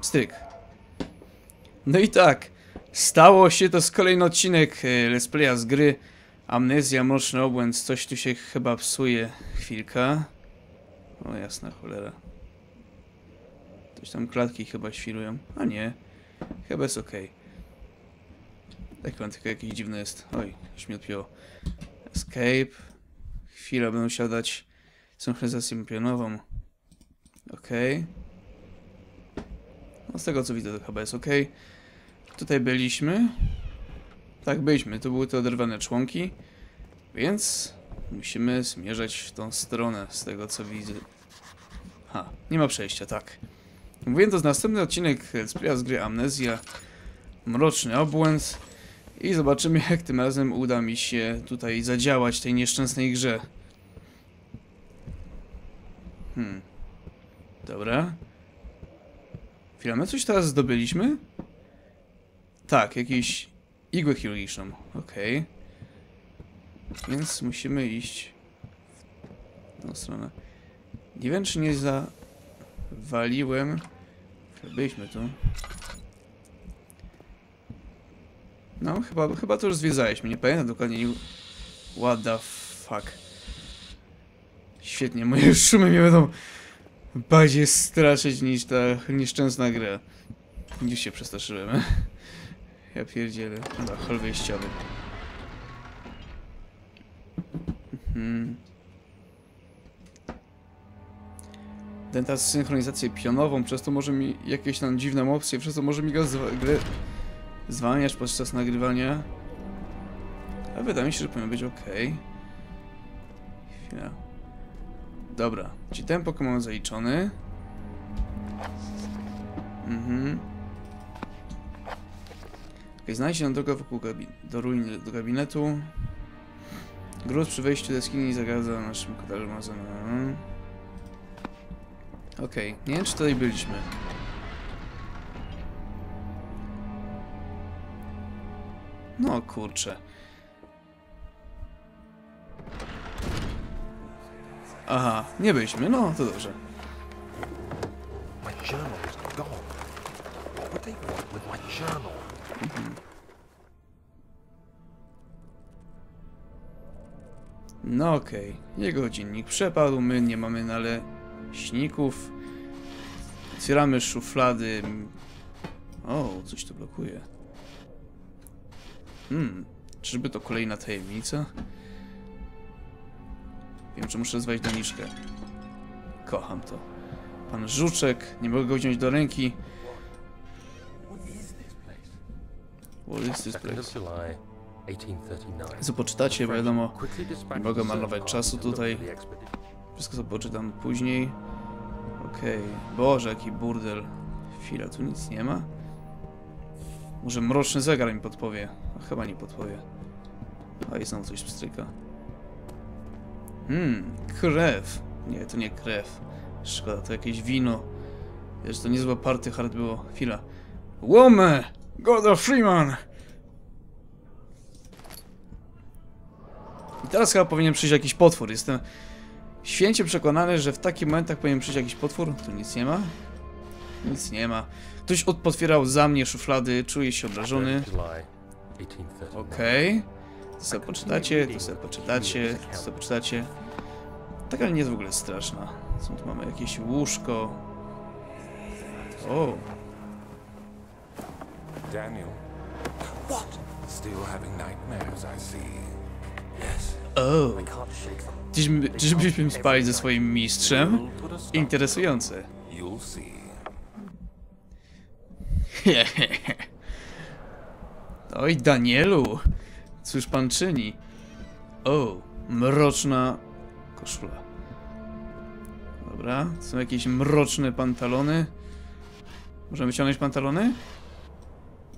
Stryk. No i tak. Stało się, to jest kolejny odcinek e, Let's Playa z gry Amnezja, Mroczny Obłęd. Coś tu się chyba psuje. Chwilka. O jasna cholera. Coś tam klatki chyba świrują. A nie. Chyba jest ok. Tak mam tylko jakieś dziwne jest. Oj, już mi odpięło. Escape. Chwilę będę musiał dać synchronizację pionową. Ok. No z tego co widzę to chyba jest ok. Tutaj byliśmy. Tak, byliśmy. To były te oderwane członki. Więc musimy zmierzać w tą stronę z tego co widzę. Ha, nie ma przejścia, tak. Mówię, to jest następny odcinek z gry Amnezja. Mroczny obłęd. I zobaczymy jak tym razem uda mi się tutaj zadziałać tej nieszczęsnej grze. Hmm. Dobra. Chwila, my coś teraz zdobyliśmy? Tak, jakieś igłę chirurgiczną. Okej. Więc musimy iść w tą stronę. Nie wiem, czy nie zawaliłem. Byliśmy tu. No, chyba, chyba to już zwiedzaliśmy. Nie pamiętam dokładnie. nie- What the fuck. Świetnie, moje szumy mnie będą bardziej straszyć niż ta nieszczęsna gra. Gdzieś się przestraszyłem. Ja pierdzielę. Dobra, hol wyjściowy. Ten teraz synchronizację pionową, przez to może mi jakieś tam dziwne opcje, przez to może mi go zwa- grę zwalniać podczas nagrywania. A wydaje mi się, że powinno być ok. Chwila. Dobra, czy ten Pokémon zaliczony? Mhm. Okay, znajdź się drogę wokół do ruin do gabinetu. Gruz przy wejściu do jaskini zagadza naszym kodalem Amazonem. Okej, nie wiem czy tutaj byliśmy. No kurczę. Aha, nie byliśmy, no to dobrze. Journal? No okej, jego dziennik przepadł, my nie mamy naleśników. Otwieramy szuflady. O, coś tu blokuje. Hmm, czyżby to kolejna tajemnica? Wiem, że muszę zwalić doniczkę. Kocham to. Pan Żuczek, nie mogę go wziąć do ręki. What is this place? July, 1839. Co poczytacie, bo wiadomo, nie mogę marnować search czasu tutaj. Wszystko co poczytam później. Okej. Boże, jaki burdel. Chwila, tu nic nie ma? Może mroczny zegar mi podpowie. A chyba nie podpowie. A i znowu coś pstryka. Hmm, krew. Nie, to nie krew. Szkoda, to jakieś wino. Wiesz, to niezłe party hard było. Chwila. Łomę! Gordo Freeman! I teraz chyba powinien przyjść jakiś potwór. Jestem święcie przekonany, że w takich momentach powinien przyjść jakiś potwór. Tu nic nie ma. Nic nie ma. Ktoś otwierał za mnie szuflady, czuję się obrażony. 3rd of July, 1839. Okej. To sobie poczytacie, to sobie poczytacie, to sobie poczytacie. Taka nie jest w ogóle straszna. Co tu mamy? Jakieś łóżko. O, Daniel. What? Still having nightmares, I see. Yes. o. I can't shake them. Czyżby, czyżbyśmy spali ze swoim mistrzem? Interesujące. You'll see. Oj, Danielu, cóż pan czyni? O, mroczna koszula. Dobra, są jakieś mroczne pantalony. Możemy wyciągnąć pantalony?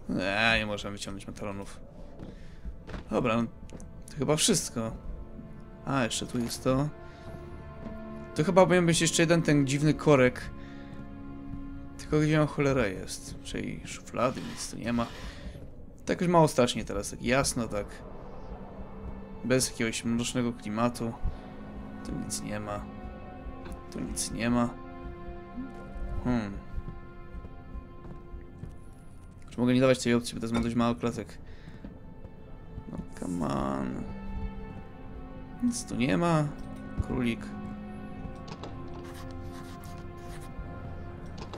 Nie, nie możemy wyciągnąć pantalonów. Dobra, no, to chyba wszystko. A, jeszcze tu jest to. To chyba powinien być jeszcze jeden ten dziwny korek. Tylko gdzie on cholera jest? Czyli szuflady, nic tu nie ma. Tak już mało strasznie teraz, tak jasno, tak. Bez jakiegoś mrocznego klimatu. Tu nic nie ma. Tu nic nie ma. Hmm. mogę nie dawać tej opcji, bo to jest dość mało klatek. No come on. Nic tu nie ma. Królik.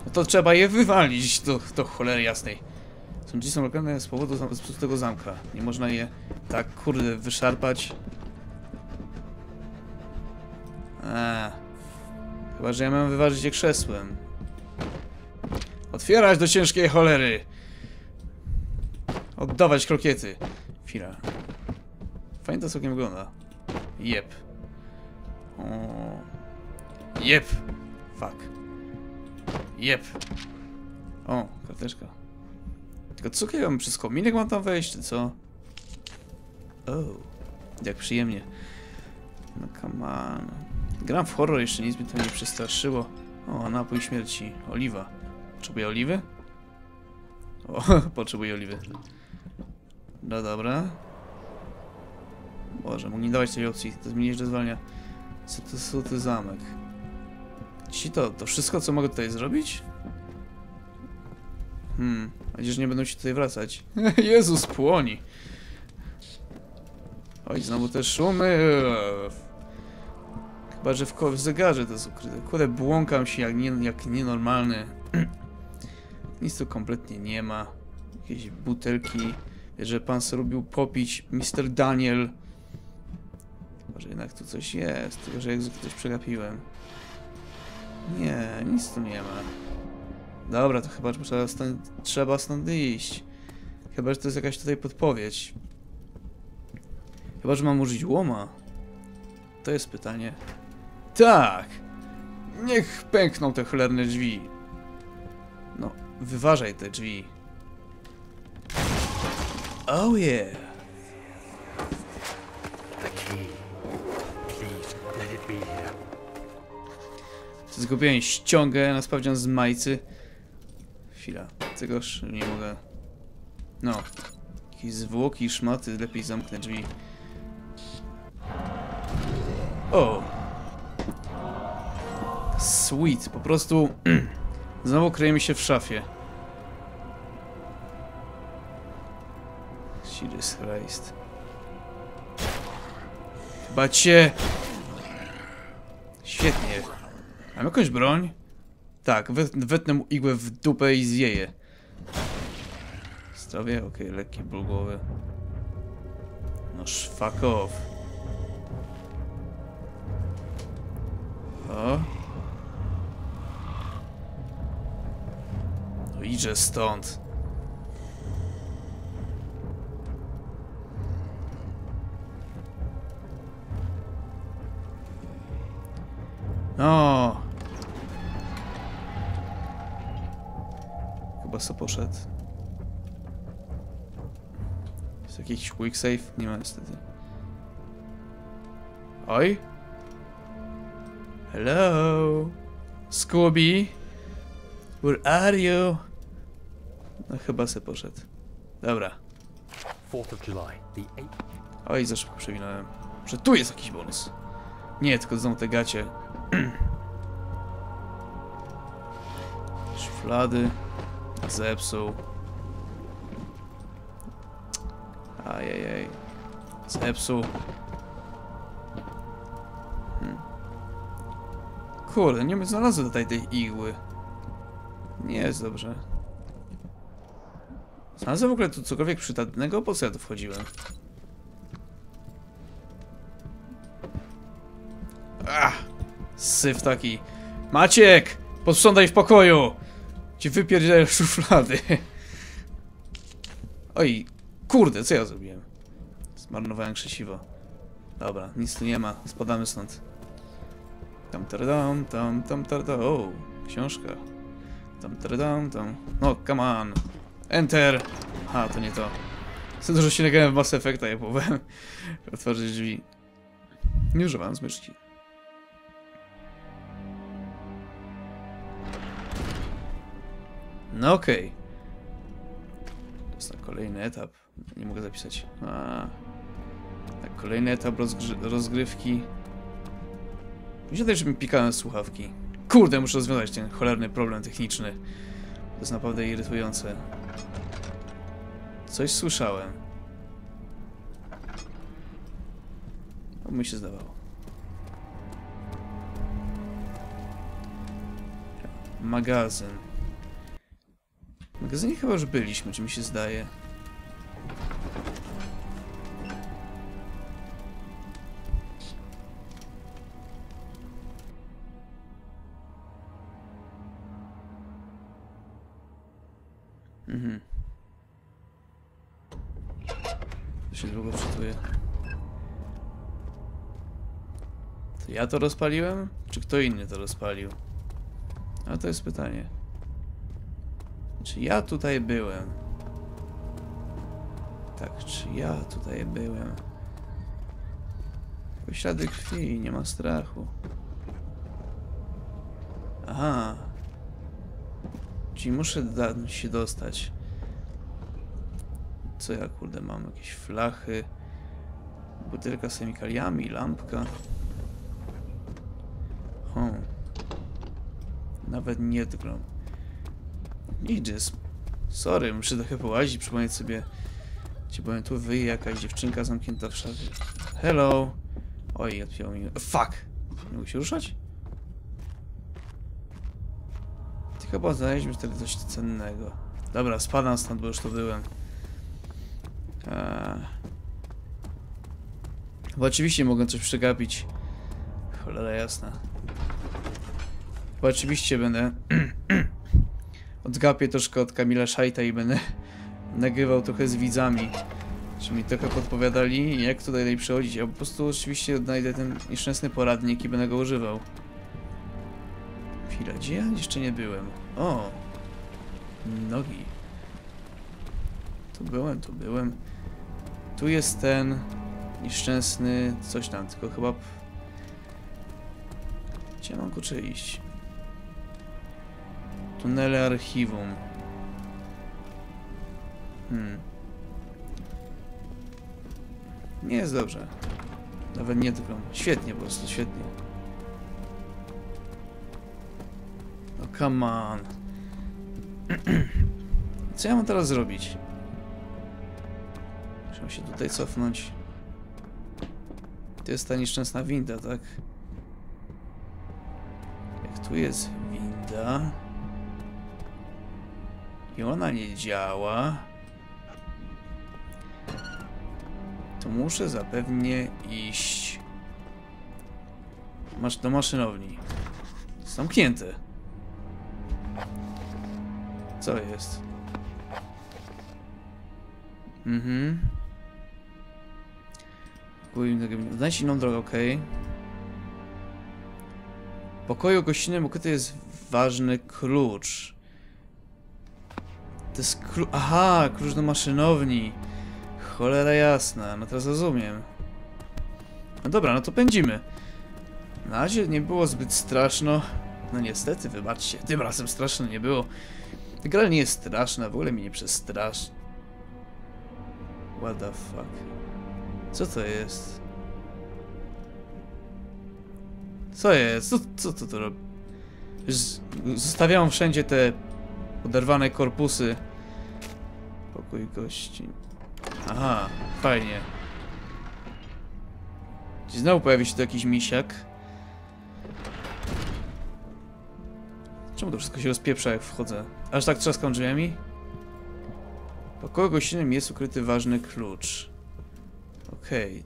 No to trzeba je wywalić do, do cholery jasnej. Są drzwi są lokalne z powodu z tego zamka. Nie można je tak kurde wyszarpać. Eee. Chyba, że ja mam wyważyć je krzesłem. Otwierać do ciężkiej cholery! Oddawać krokiety. Chwila. Fajnie to całkiem wygląda. Jep. O. Jep. Fuck. Jep. O, karteczka. Tylko mam przez kominek mam tam wejść, czy co? O, jak przyjemnie. No come on. Gram w horror, jeszcze nic mi to nie przestraszyło. O, napój śmierci. Oliwa. Potrzebuję oliwy? O, potrzebuję oliwy. No dobra. Boże, mógł nie dawać tej opcji. To zmienić do zwalnia. Co to, co to zamek? Ci to, to wszystko, co mogę tutaj zrobić? Hmm, przecież nie będą się tutaj wracać. Jezus, płoni. Oj, znowu te szumy. Chyba, że w, w zegarze to jest ukryte. Kurde, błąkam się jak, nie, jak nienormalny. Nic tu kompletnie nie ma. Jakieś butelki. Że pan sobie lubił popić. Mr. Daniel. Może jednak tu coś jest. Tylko, że jak coś przegapiłem. Nie, nic tu nie ma. Dobra, to chyba trzeba stąd, trzeba stąd iść. Chyba, że to jest jakaś tutaj podpowiedź. Chyba, że mam użyć łoma. To jest pytanie. Tak! Niech pękną te cholerne drzwi. No, wyważaj te drzwi. Oh yeah! Zgubiłem ściągę na sprawdzian z majcy. Chwila, tegoż nie mogę. No. Jakieś zwłoki, szmaty, lepiej zamknę drzwi. O! Sweet, po prostu... Znowu kryjemy się w szafie. Jesus Christ. Chyba cię... Świetnie. Mam jakąś broń? Tak, wet, wetnę mu igłę w dupę i zjeję. Zdrowie? Okej, lekki ból głowy. No fuck off. O. No idzie stąd. No. Co poszedł. Jest jakiś quick save? Nie ma niestety. Oj. Hello. Scooby. Where are you? No chyba se poszedł. Dobra. 4th of July, the 8th. Oj, za szybko przewinąłem. Że tu jest jakiś bonus. Nie, tylko znowu te gacie. Szuflady. Zepsuł. Ajajaj. Zepsuł. Hmm. Kurde, nie znalazłem tutaj tej igły. Nie jest dobrze. Znalazłem w ogóle tu cokolwiek przydatnego? Po co ja tu wchodziłem? Ach, syf taki. Maciek! Posprzątaj w pokoju! Ci wypierdzielają szuflady. Oj, kurde, co ja zrobiłem? Zmarnowałem krzesiwo. Dobra, nic tu nie ma. Spadamy stąd. Tam tardam, tam tam tardam. O, książka. Tam tardam, tam. No, come on. Enter. A, to nie to. Za dużo się nagrałem w Mass Effecta, ja próbowałem otworzyć drzwi. Nie używałem zmyczki. No okej. To jest na kolejny etap. Nie mogę zapisać. A, na kolejny etap rozgrzy- rozgrywki. Myślę, że mi pikałem słuchawki. Kurde, muszę rozwiązać ten cholerny problem techniczny. To jest naprawdę irytujące. Coś słyszałem. O, mi się zdawało. Magazyn. Magazynie chyba już byliśmy, czy mi się zdaje. Mhm. Się długo ja to rozpaliłem? Czy kto inny to rozpalił? A to jest pytanie. Czy ja tutaj byłem? Tak, czy ja tutaj byłem? Ślady krwi, nie ma strachu. Aha. Czyli muszę się dostać. Co ja kurde mam? Jakieś flachy. Butelka z chemikaliami, lampka. Hmm. Nawet nie drą. Idziesz. Sorry, muszę trochę połazić, przypomnieć sobie. Ci byłem tu wyje jakaś dziewczynka zamknięta w szafie. Hello. Oj, odpiął mi. Fuck! Nie mogę się ruszać? Chyba znaleźliśmy wtedy coś cennego. Dobra, spadam stąd, bo już tu byłem. Eee. Bo oczywiście mogę coś przegapić. Cholera jasna. Bo oczywiście będę odgapię troszkę od Kamila Szajta i będę nagrywał trochę z widzami. Żeby mi trochę podpowiadali, jak tutaj dalej przechodzić. Ja po prostu oczywiście odnajdę ten nieszczęsny poradnik i będę go używał. Chwila, gdzie ja jeszcze nie byłem? O! Nogi. Tu byłem, tu byłem. Tu jest ten nieszczęsny coś tam, tylko chyba... Gdzie mam kurczę iść? Tunele archiwum. Hmm. Nie jest dobrze. Nawet nie tylko. Świetnie po prostu, świetnie. No come on. Co ja mam teraz zrobić? Muszę się tutaj cofnąć. To jest ta nieszczęsna winda, tak? Jak tu jest winda... I ona nie działa... To muszę zapewnie iść... Masz do maszynowni. Zamknięte. Co jest? Mhm. Znajdź inną drogę, okej. W pokoju gościnnym ukryty jest ważny klucz. To jest klucz... Aha, klucz do maszynowni. Cholera jasna, no teraz rozumiem. No dobra, no to pędzimy. Na razie nie było zbyt straszno. No niestety, wybaczcie, tym razem straszno nie było. Gra nie jest straszna, w ogóle mnie nie przestrasz. What the fuck? Co to jest? Co jest? Co, co to robi? Zostawiam wszędzie te oderwane korpusy. Pokój gości. Aha, fajnie. Znowu pojawi się tu jakiś misiak? Czemu to wszystko się rozpieprza jak wchodzę? Aż tak trzaskam drzwiami? Pokoju gościnnym jest ukryty ważny klucz. Okej.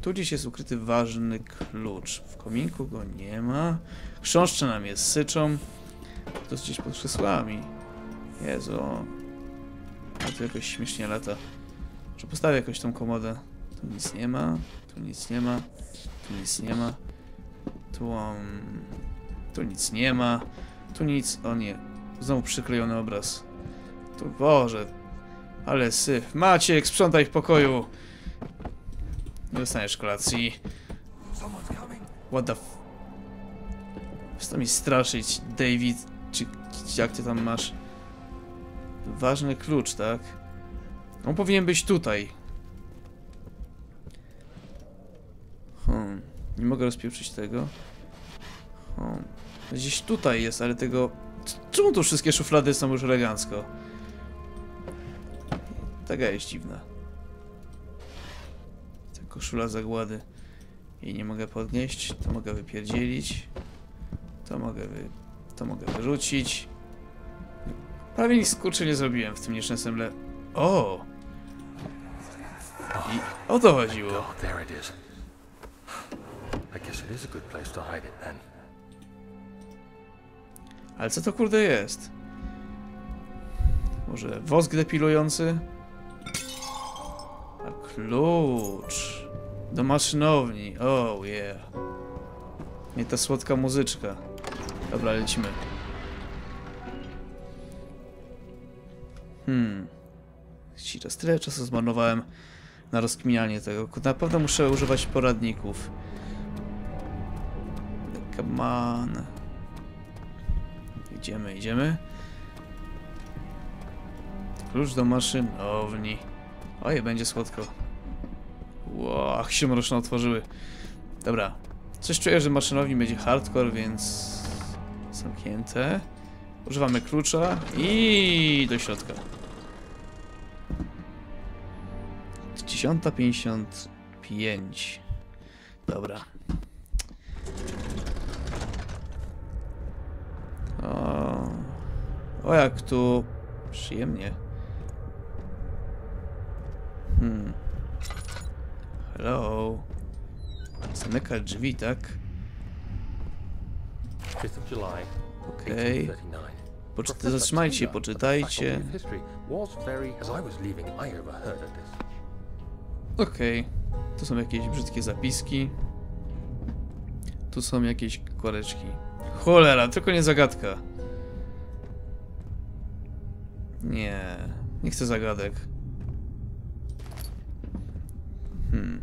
Tu gdzieś jest ukryty ważny klucz. W kominku go nie ma. Chrząszcze nam jest syczą. To jest gdzieś pod krzesłami. Jezu. A tu jakoś śmiesznie lata. Że postawię jakoś tą komodę. Tu nic nie ma. Tu nic nie ma. Tu nic nie ma. Tu um, Tu nic nie ma. Tu nic. O nie. Znowu przyklejony obraz. Tu Boże. Ale syf. Maciek, sprzątaj w pokoju. Nie dostaniesz kolacji. What the f... Przestań mi straszyć, David, czy jak ty tam masz? Ważny klucz, tak? On powinien być tutaj. Hmm. Nie mogę rozpieprzyć tego. Hmm. Gdzieś tutaj jest, ale tego... Czemu tu wszystkie szuflady są już elegancko? Taka jest dziwna. Ta koszula zagłady. Jej nie mogę podnieść, to mogę wypierdzielić. To mogę wy... to mogę wyrzucić. Prawie nic kurczę nie zrobiłem w tym nieszczęsnym le... O! I o to chodziło. Ale co to kurde jest? Może wosk depilujący? A klucz. Do maszynowni. Oh yeah. Nie ta słodka muzyczka. Dobra, lecimy. Hmm. Ci raz tyle czasu zmarnowałem na rozkminianie tego. Na pewno muszę używać poradników. Come on. Idziemy, idziemy. Klucz do maszynowni. Oj, będzie słodko. Ło, ach się mroczno otworzyły. Dobra. Coś czuję, że maszynowni będzie hardcore, więc... Zamknięte. Używamy klucza i do środka. 10.55. Dobra. O, o jak tu przyjemnie. Hmm. Hello. Zamykać drzwi, tak? Leaving, I overheard of this. Okej. Tu są jakieś brzydkie zapiski. Tu są jakieś koreczki. Cholera, tylko nie zagadka. Nie, nie chcę zagadek. Hmm.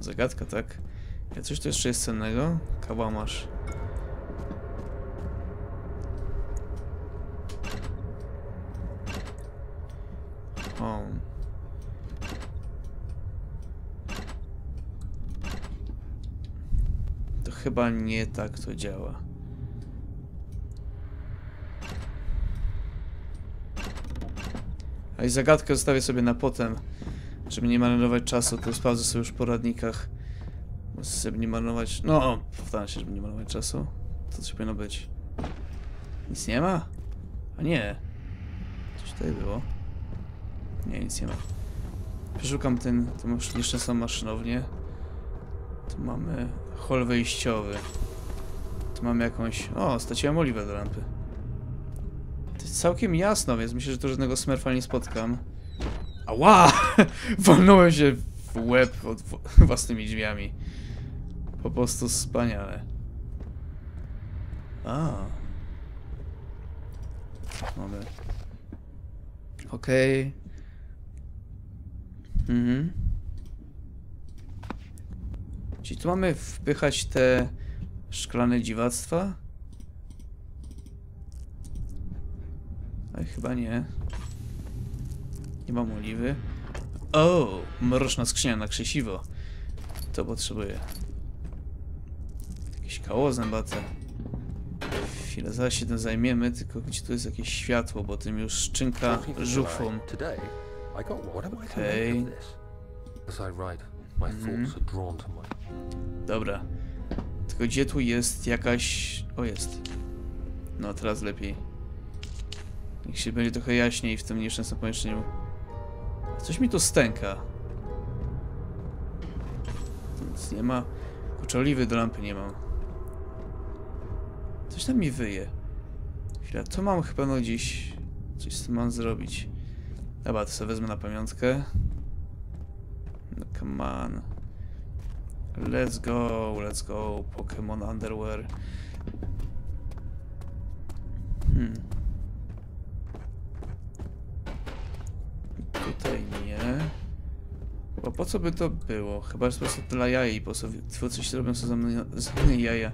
Zagadka, tak? Ja coś tu jeszcze jest cennego? Kałamarz. O. To chyba nie tak to działa. A i zagadkę zostawię sobie na potem, żeby nie marnować czasu, to sprawdzę sobie już w poradnikach. Sobie nie marnować... No, powtarzam się, żeby nie marnować czasu. To coś powinno być. Nic nie ma? A nie. Coś tutaj było. Nie, nic nie ma. Przeszukam ten, tą już nieszczęsną maszynownię. Tu mamy hol wyjściowy. Tu mamy jakąś... O, straciłem oliwę do lampy. To jest całkiem jasno, więc myślę, że tu żadnego smerfa nie spotkam. Ała! Walnąłem się w łeb od własnymi drzwiami. Po prostu wspaniale. A. Mamy. Okej. Mhm. Czyli tu mamy wpychać te szklane dziwactwa? Ale chyba nie. Nie mam oliwy. O, mroczna skrzynia na krzesiwo. To potrzebuję. Jakieś koło zębate. Chwilę, zaraz się tym zajmiemy, tylko gdzie tu jest jakieś światło, bo tym już szczynka 14th of July. żufą. Today, I got what am I to Okay. As I write, my thoughts are drawn to my Dobra. Tylko gdzie tu jest jakaś... O, jest. No, teraz lepiej. Niech się będzie trochę jaśniej w tym nieszczęsnym pomieszczeniu. Coś mi tu stęka. Nic nie ma. Kurczę, oliwy do lampy nie mam. Coś tam mi wyje. Chwila, to mam chyba no gdzieś... Coś z tym mam zrobić. Dobra, to sobie wezmę na pamiątkę. No, come on. Let's go, let's go, Pokémon Underwear. Hmm. Tutaj nie. Bo po co by to było? Chyba jest po prostu dla jaj i po co coś robią co za mnie, jaja.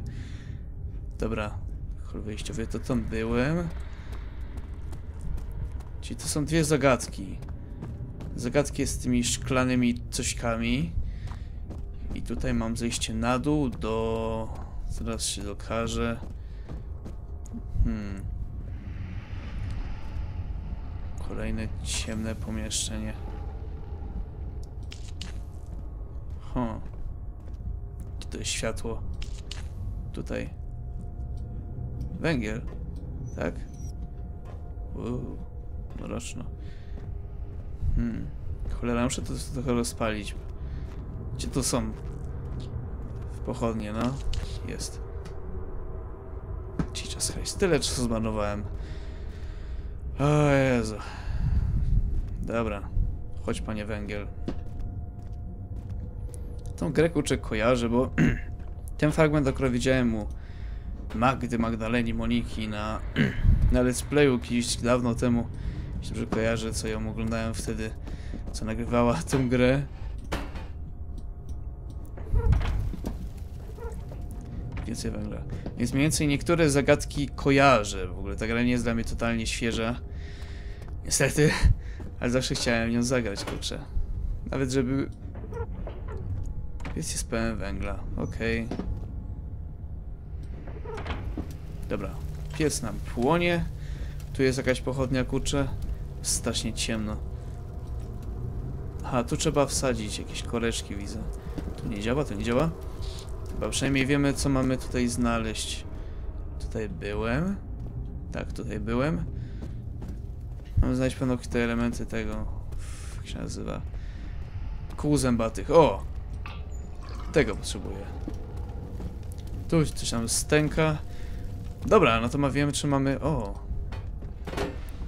Dobra, hol wyjściowy, to tam byłem. Czyli to są dwie zagadki. Zagadki z tymi szklanymi cośkami. I tutaj mam zejście na dół do... Zaraz się dokażę. Hmm. Kolejne ciemne pomieszczenie. To jest światło? Tutaj. Węgiel. Tak? Uuu, mroczno. Hmm. Cholera, muszę to trochę rozpalić. Gdzie to są? W pochodnie, no. Jest. Jesus Christ, tyle czasu zmarnowałem. O Jezu. Dobra. Chodź, panie węgiel. Tą grę kurczę kojarzę, bo ten fragment akurat widziałem u Magdy, Magdaleni, Moniki na, na Let's Playu kiedyś dawno temu. Jeśli dobrze kojarzę, co ją oglądałem wtedy, co nagrywała tę grę. Więcej węgla. Więc mniej więcej niektóre zagadki kojarzę. W ogóle ta gra nie jest dla mnie totalnie świeża. Niestety, ale zawsze chciałem nią zagrać, kurczę. Nawet żeby... Jest, jest pełen węgla, okej. Dobra, piec nam płonie. Tu jest jakaś pochodnia, kurczę. Strasznie ciemno. Aha, tu trzeba wsadzić jakieś koreczki, widzę. Tu nie działa, to nie działa. Chyba przynajmniej wiemy, co mamy tutaj znaleźć. Tutaj byłem. Tak, tutaj byłem. Mamy znaleźć pewno te elementy tego. Jak się nazywa? Kół zębatych. O! Tego potrzebuję. Tu coś tam stęka. Dobra, no to ma wiemy, czy mamy. O!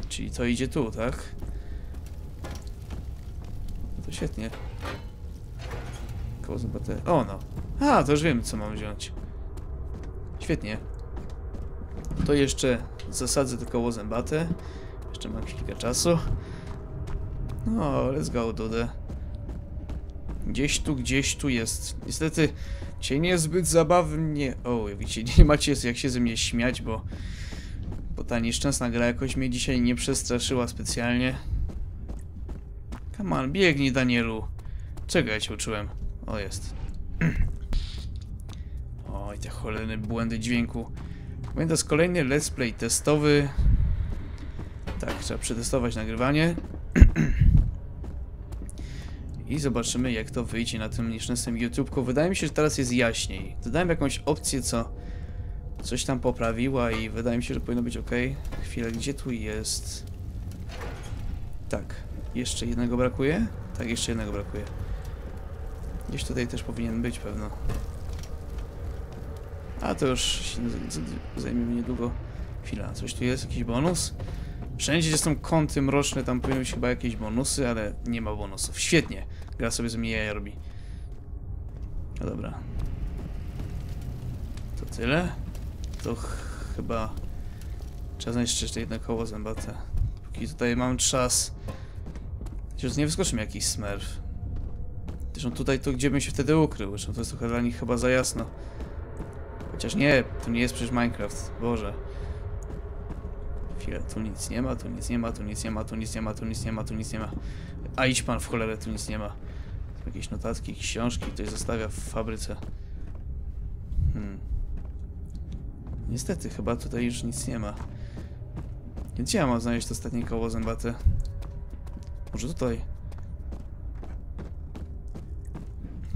Czyli to idzie tu, tak? No to świetnie. Koło zębate. O no. A, to już wiem, co mam wziąć. Świetnie. To jeszcze zasadzę to koło. Jeszcze mam chwilkę czasu. No, let's go, Dude. Gdzieś tu, gdzieś tu jest. Niestety, dzisiaj nie jest zbyt zabawnie. O, jak widzicie, nie macie jak się ze mnie śmiać, bo... Bo ta nieszczęsna gra jakoś mnie dzisiaj nie przestraszyła specjalnie. Come on, biegnij, Danielu. Czego ja cię uczyłem? O, jest. Oj, te cholerne błędy dźwięku. To jest kolejny let's play testowy. Tak, trzeba przetestować nagrywanie. I zobaczymy, jak to wyjdzie na tym nieszczęsnym YouTubeku. Wydaje mi się, że teraz jest jaśniej. Dodałem jakąś opcję, co coś tam poprawiła i wydaje mi się, że powinno być ok. Chwilę, gdzie tu jest? Tak, jeszcze jednego brakuje? Tak, jeszcze jednego brakuje. Gdzieś tutaj też powinien być pewno. A to już się z- z- zajmie mi niedługo. Chwila, coś tu jest? Jakiś bonus? Wszędzie, gdzie są kąty mroczne, tam powinny być chyba jakieś bonusy, ale nie ma bonusów. Świetnie. Gra sobie z mnie robi. No dobra. To tyle? To ch chyba... Trzeba znaleźć jeszcze jedno koło zębate. Póki tutaj mam czas... Chociaż nie wyskoczy mi jakiś smurf. Zresztą tutaj to gdzie bym się wtedy ukrył? Zresztą to jest trochę dla nich chyba za jasno. Chociaż nie, to nie jest przecież Minecraft. Boże. Chwilę, tu nic nie ma, tu nic nie ma, tu nic nie ma, tu nic nie ma, tu nic nie ma, tu nic nie ma. A idź pan w cholerę, tu nic nie ma. Są jakieś notatki, książki, ktoś zostawia w fabryce. Hmm. Niestety, chyba tutaj już nic nie ma. Gdzie ja mam znaleźć to ostatnie koło zębate? Może tutaj?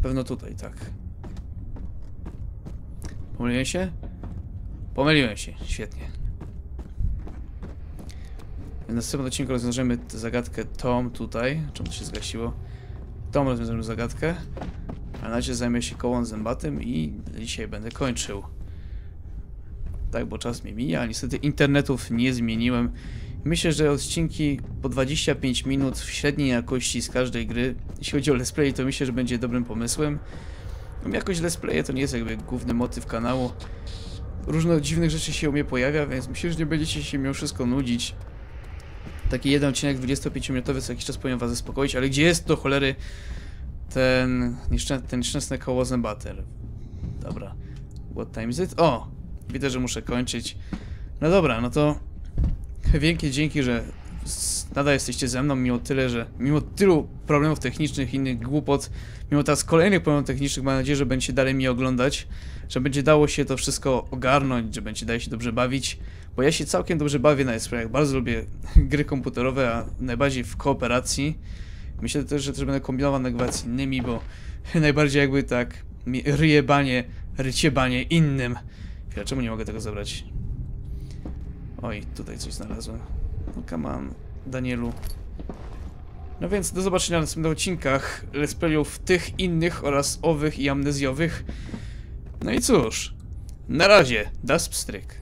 Pewno tutaj, tak. Pomyliłem się? Pomyliłem się, świetnie. W następnym odcinku rozwiążemy zagadkę Tom tutaj. Czemu to się zgasiło? Tom rozwiążemy zagadkę. A na razie zajmę się kołem zębatym i dzisiaj będę kończył. Tak, bo czas mi mija, niestety internetów nie zmieniłem. Myślę, że odcinki po 25 minut w średniej jakości z każdej gry, jeśli chodzi o let's play, to myślę, że będzie dobrym pomysłem. No, jakoś let's play to nie jest jakby główny motyw kanału. Różne dziwnych rzeczy się u mnie pojawia, więc myślę, że nie będziecie się mimo wszystko nudzić. Taki jeden odcinek 25-minutowy co jakiś czas powinien was zaspokoić, ale gdzie jest do cholery ten, nieszczę ten nieszczęsny koło zębater? Dobra. What time is it? O! Widzę, że muszę kończyć. No dobra, no to wielkie dzięki, że nadal jesteście ze mną, mimo tyle, że mimo tylu problemów technicznych, innych głupot, mimo teraz kolejnych problemów technicznych, mam nadzieję, że będziecie dalej mnie oglądać, że będzie dało się to wszystko ogarnąć, że będzie dało się dobrze bawić, bo ja się całkiem dobrze bawię na sprawach, bardzo lubię gry komputerowe, a najbardziej w kooperacji. Myślę też, że też będę kombinował nagrywać z innymi, bo najbardziej jakby tak ryjebanie, ryciebanie innym. Chwila, czemu nie mogę tego zabrać? Oj, tutaj coś znalazłem. No come on, Danielu. No więc do zobaczenia na następnych odcinkach Let's tych innych oraz owych i amnezjowych. No i cóż, na razie, das pstryk.